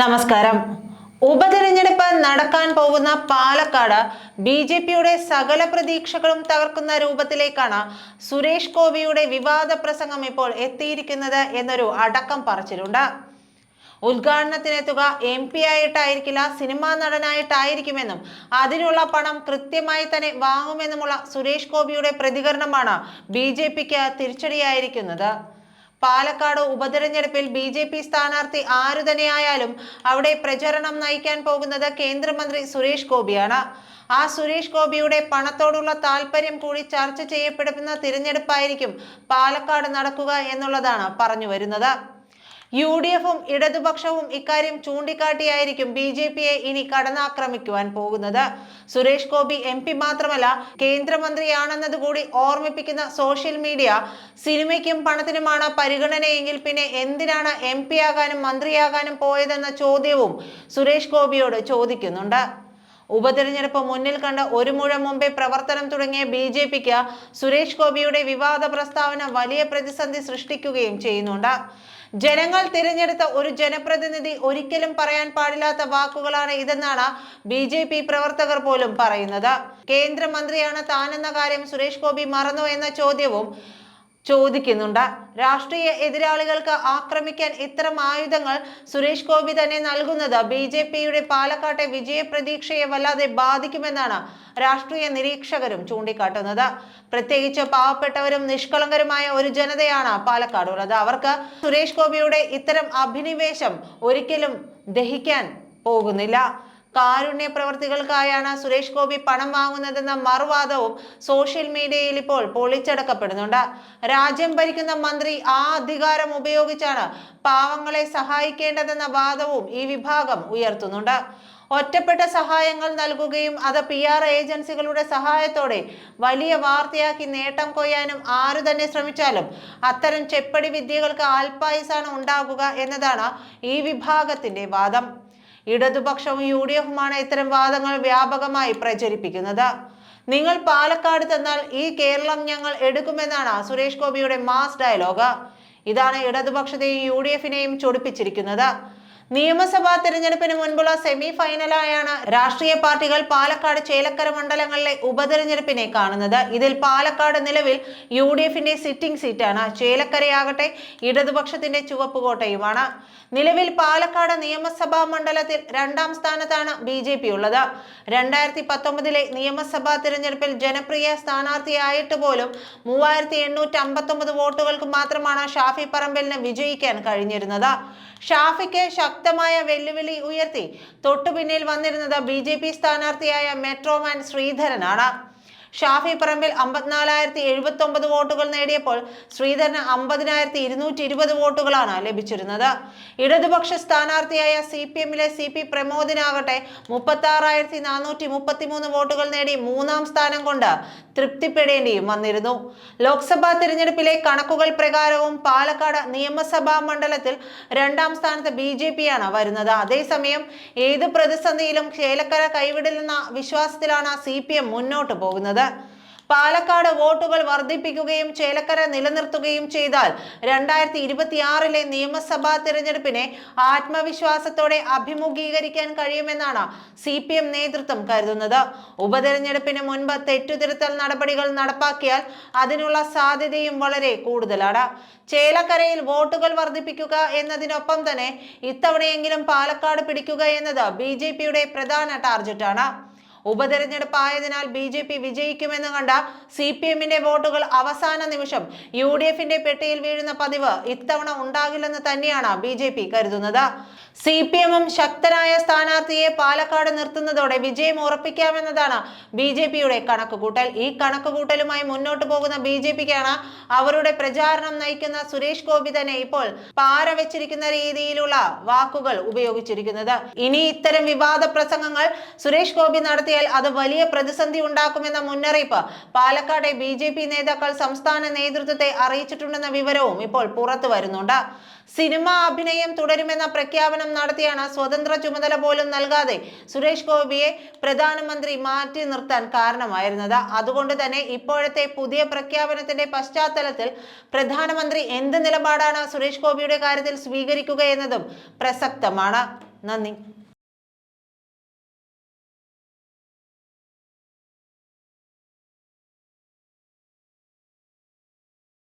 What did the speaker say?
നമസ്കാരം. ഉപതെരഞ്ഞെടുപ്പ് നടക്കാൻ പോകുന്ന പാലക്കാട് ബി ജെ പിയുടെ സകല പ്രതീക്ഷകളും തകർക്കുന്ന രൂപത്തിലേക്കാണ് സുരേഷ് ഗോപിയുടെ വിവാദ പ്രസംഗം ഇപ്പോൾ എത്തിയിരിക്കുന്നത് എന്നൊരു അടക്കം പറച്ചിലുണ്ട്. ഉദ്ഘാടനത്തിനെത്തുക എം പി ആയിട്ടായിരിക്കില്ല സിനിമാ നടനായിട്ടായിരിക്കുമെന്നും അതിനുള്ള പണം കൃത്യമായി തന്നെ വാങ്ങുമെന്നുമുള്ള സുരേഷ് ഗോപിയുടെ പ്രതികരണമാണ് ബി തിരിച്ചടിയായിരിക്കുന്നത്. പാലക്കാട് ഉപതെരഞ്ഞെടുപ്പിൽ ബി ജെ പി സ്ഥാനാർത്ഥി ആരു തന്നെയായാലും അവിടെ പ്രചരണം നയിക്കാൻ പോകുന്നത് കേന്ദ്രമന്ത്രി സുരേഷ് ഗോപിയാണ്. ആ സുരേഷ് ഗോപിയുടെ പണത്തോടുള്ള താല്പര്യം കൂടി ചർച്ച ചെയ്യപ്പെടുന്ന തിരഞ്ഞെടുപ്പായിരിക്കും പാലക്കാട് നടക്കുക എന്നുള്ളതാണ് പറഞ്ഞു വരുന്നത്. യു ഡി എഫും ഇടതുപക്ഷവും ഇക്കാര്യം ചൂണ്ടിക്കാട്ടിയായിരിക്കും ബി ജെ പിയെ ഇനി കടന്നാക്രമിക്കുവാൻ പോകുന്നത്. സുരേഷ് ഗോപി എം പി മാത്രമല്ല കേന്ദ്രമന്ത്രിയാണെന്നത് കൂടി ഓർമ്മിപ്പിക്കുന്ന സോഷ്യൽ മീഡിയ സിനിമയ്ക്കും പണത്തിനുമാണ് പരിഗണനയെങ്കിൽ പിന്നെ എന്തിനാണ് എം പി ആകാനും മന്ത്രിയാകാനും പോയതെന്ന ചോദ്യവും സുരേഷ് ഗോപിയോട് ചോദിക്കുന്നുണ്ട്. ഉപതെരഞ്ഞെടുപ്പ് മുന്നിൽ കണ്ട് ഒരു മുഴം മുമ്പേ പ്രവർത്തനം തുടങ്ങിയ ബി ജെ പിക്ക് സുരേഷ് ഗോപിയുടെ വിവാദ പ്രസ്താവന വലിയ പ്രതിസന്ധി സൃഷ്ടിക്കുകയും ചെയ്യുന്നുണ്ട്. ജനങ്ങൾ തിരഞ്ഞെടുത്ത ഒരു ജനപ്രതിനിധി ഒരിക്കലും പറയാൻ പാടില്ലാത്ത വാക്കുകളാണ് ഇതെന്നാണ് ബി ജെ പി പ്രവർത്തകർ പോലും പറയുന്നത്. കേന്ദ്രമന്ത്രിയാണ് താനെന്ന കാര്യം സുരേഷ് ഗോപി മറന്നു എന്ന ചോദ്യവും ചോദിക്കുന്നുണ്ട്. രാഷ്ട്രീയ എതിരാളികൾക്ക് ആക്രമിക്കാൻ ഇത്തരം ആയുധങ്ങൾ സുരേഷ് ഗോപി തന്നെ നൽകുന്നത് ബി ജെ പിയുടെ പാലക്കാട്ടെ വിജയപ്രതീക്ഷയെ വല്ലാതെ ബാധിക്കുമെന്നാണ് രാഷ്ട്രീയ നിരീക്ഷകരും ചൂണ്ടിക്കാട്ടുന്നത്. പ്രത്യേകിച്ച് പാവപ്പെട്ടവരും നിഷ്കളങ്കരുമായ ഒരു ജനതയാണ് പാലക്കാടുള്ളത്. അവർക്ക് സുരേഷ് ഗോപിയുടെ ഇത്തരം അഭിനിവേശം ഒരിക്കലും ദഹിക്കാൻ പോകുന്നില്ല. കാരുണ്യ പ്രവർത്തികൾക്കായാണ് സുരേഷ് ഗോപി പണം വാങ്ങുന്നതെന്ന മറുവാദവും സോഷ്യൽ മീഡിയയിൽ ഇപ്പോൾ പൊളിച്ചടക്കപ്പെടുന്നുണ്ട്. രാജ്യം ഭരിക്കുന്ന മന്ത്രി ആ അധികാരം ഉപയോഗിച്ചാണ് പാവങ്ങളെ സഹായിക്കേണ്ടതെന്ന വാദവും ഈ വിഭാഗം ഉയർത്തുന്നുണ്ട്. ഒറ്റപ്പെട്ട സഹായങ്ങൾ നൽകുകയും അത് പി ആർ ഏജൻസികളുടെ സഹായത്തോടെ വലിയ വാർത്തയാക്കി നേട്ടം കൊയ്യാനും ആരു തന്നെ ശ്രമിച്ചാലും അത്തരം ചെപ്പടി വിദ്യകൾക്ക് ആൽപായുസാണ് ഉണ്ടാകുക എന്നതാണ് ഈ വിഭാഗത്തിന്റെ വാദം. ഇടതുപക്ഷവും യു ഡി എഫുമാണ് ഇത്തരം വാദങ്ങൾ വ്യാപകമായി പ്രചരിപ്പിക്കുന്നത്. നിങ്ങൾ പാലക്കാട് തന്നാൽ ഈ കേരളം ഞങ്ങൾ എടുക്കുമെന്നാണ് സുരേഷ് ഗോപിയുടെ മാസ് ഡയലോഗ്. ഇതാണ് ഇടതുപക്ഷത്തെയും യു ഡി എഫിനെയും ചൊടിപ്പിച്ചിരിക്കുന്നത്. നിയമസഭാ തെരഞ്ഞെടുപ്പിന് മുൻപുള്ള സെമി ഫൈനലായാണ് രാഷ്ട്രീയ പാർട്ടികൾ പാലക്കാട് ചേലക്കര മണ്ഡലങ്ങളിലെ ഉപതെരഞ്ഞെടുപ്പിനെ കാണുന്നത്. ഇതിൽ പാലക്കാട് നിലവിൽ യു ഡി എഫിന്റെ സിറ്റിംഗ് സീറ്റാണ്. ചേലക്കരയാകട്ടെ ഇടതുപക്ഷത്തിന്റെ ചുവപ്പ് ചുവപ്പുകോട്ടയുമാണ് നിലവിൽ പാലക്കാട് നിയമസഭാ മണ്ഡലത്തിൽ രണ്ടാം സ്ഥാനത്താണ് ബി ജെ പി ഉള്ളത്. രണ്ടായിരത്തി പത്തൊമ്പതിലെ നിയമസഭാ തിരഞ്ഞെടുപ്പിൽ ജനപ്രിയ സ്ഥാനാർത്ഥിയായിട്ട് പോലും മൂവായിരത്തി എണ്ണൂറ്റി അമ്പത്തൊമ്പത് വോട്ടുകൾക്ക് മാത്രമാണ് ഷാഫി പറമ്പലിന് വിജയിക്കാൻ കഴിഞ്ഞിരുന്നത്. ഷാഫിക്ക് ശക്തമായ വെല്ലുവിളി ഉയർത്തി. തൊട്ടുപിന്നിൽ വന്നിരുന്നത് ബി സ്ഥാനാർത്ഥിയായ മെട്രോമാൻ ശ്രീധരനാണ്. ഷാഫി പറമ്പിൽ അമ്പത്തിനാലായിരത്തി എഴുപത്തി ഒമ്പത് വോട്ടുകൾ നേടിയപ്പോൾ ശ്രീധരന് അമ്പതിനായിരത്തി ഇരുന്നൂറ്റി ഇരുപത് വോട്ടുകളാണ് ലഭിച്ചിരുന്നത്. ഇടതുപക്ഷ സ്ഥാനാർത്ഥിയായ സി പി എമ്മിലെ സി പി പ്രമോദിനാകട്ടെ മുപ്പത്തി ആറായിരത്തി നാനൂറ്റി മുപ്പത്തി മൂന്ന് വോട്ടുകൾ നേടി മൂന്നാം സ്ഥാനം കൊണ്ട് തൃപ്തിപ്പെടേണ്ടിയും വന്നിരുന്നു. ലോക്സഭാ തിരഞ്ഞെടുപ്പിലെ കണക്കുകൾ പ്രകാരവും പാലക്കാട് നിയമസഭാ മണ്ഡലത്തിൽ രണ്ടാം സ്ഥാനത്ത് ബി ജെ പിയാണ് വരുന്നത്. അതേസമയം ഏത് പ്രതിസന്ധിയിലും ചേലക്കര കൈവിടില്ലെന്ന വിശ്വാസത്തിലാണ് സി പി എം മുന്നോട്ട് പോകുന്നത്. പാലക്കാട് വോട്ടുകൾ വർദ്ധിപ്പിക്കുകയും ചേലക്കര നിലനിർത്തുകയും ചെയ്താൽ രണ്ടായിരത്തി ഇരുപത്തിയാറിലെ നിയമസഭാ തിരഞ്ഞെടുപ്പിനെ ആത്മവിശ്വാസത്തോടെ അഭിമുഖീകരിക്കാൻ കഴിയുമെന്നാണ് സി പി എം നേതൃത്വം കരുതുന്നത്. ഉപതെരഞ്ഞെടുപ്പിന് മുൻപ് തെറ്റുതിരുത്തൽ നടപടികൾ നടപ്പാക്കിയാൽ അതിനുള്ള സാധ്യതയും വളരെ കൂടുതലാണ്. ചേലക്കരയിൽ വോട്ടുകൾ വർദ്ധിപ്പിക്കുക എന്നതിനൊപ്പം തന്നെ ഇത്തവണയെങ്കിലും പാലക്കാട് പിടിക്കുക എന്നത് ബി പ്രധാന ടാർഗറ്റാണ് ഉപതെരഞ്ഞെടുപ്പ് ആയതിനാൽ ബി ജെ പി വിജയിക്കുമെന്ന് കണ്ട സി പി എമ്മിന്റെ വോട്ടുകൾ അവസാന നിമിഷം യു ഡി എഫിന്റെ പെട്ടിയിൽ വീഴുന്ന പതിവ് ഇത്തവണ ഉണ്ടാകില്ലെന്ന് തന്നെയാണ് ബി ജെ പി കരുതുന്നത്. സി പി എമ്മും ശക്തനായ സ്ഥാനാർത്ഥിയെ പാലക്കാട് നിർത്തുന്നതോടെ വിജയം ഉറപ്പിക്കാമെന്നതാണ് ബി ജെ പിയുടെ കണക്കുകൂട്ടൽ. ഈ കണക്കുകൂട്ടലുമായി മുന്നോട്ട് പോകുന്ന ബി ജെ പിക്കാണ് അവരുടെ പ്രചാരണം നയിക്കുന്ന സുരേഷ് ഗോപി തന്നെ ഇപ്പോൾ പാര വെച്ചിരിക്കുന്ന രീതിയിലുള്ള വാക്കുകൾ ഉപയോഗിച്ചിരിക്കുന്നത്. ഇനി ഇത്തരം വിവാദ പ്രസംഗങ്ങൾ സുരേഷ് ഗോപി നടത്തിയാൽ അത് വലിയ പ്രതിസന്ധി ഉണ്ടാക്കുമെന്ന മുന്നറിയിപ്പ് പാലക്കാട് ബി ജെ പി നേതാക്കൾ സംസ്ഥാന നേതൃത്വത്തെ അറിയിച്ചിട്ടുണ്ടെന്ന വിവരവും ഇപ്പോൾ പുറത്തു വരുന്നുണ്ട്. സിനിമ അഭിനയം തുടരുമെന്ന പ്രഖ്യാപനം നടത്തിയാണ് സ്വതന്ത്ര ചുമതല പോലും നൽകാതെ സുരേഷ് ഗോപിയെ പ്രധാനമന്ത്രി മാറ്റി നിർത്താൻ കാരണമായിരുന്നത്. അതുകൊണ്ട് തന്നെ ഇപ്പോഴത്തെ പുതിയ പ്രഖ്യാപനത്തിന്റെ പശ്ചാത്തലത്തിൽ പ്രധാനമന്ത്രി എന്ത് നിലപാടാണ് സുരേഷ് ഗോപിയുടെ കാര്യത്തിൽ സ്വീകരിക്കുക എന്നതും പ്രസക്തമാണ്. നന്ദി.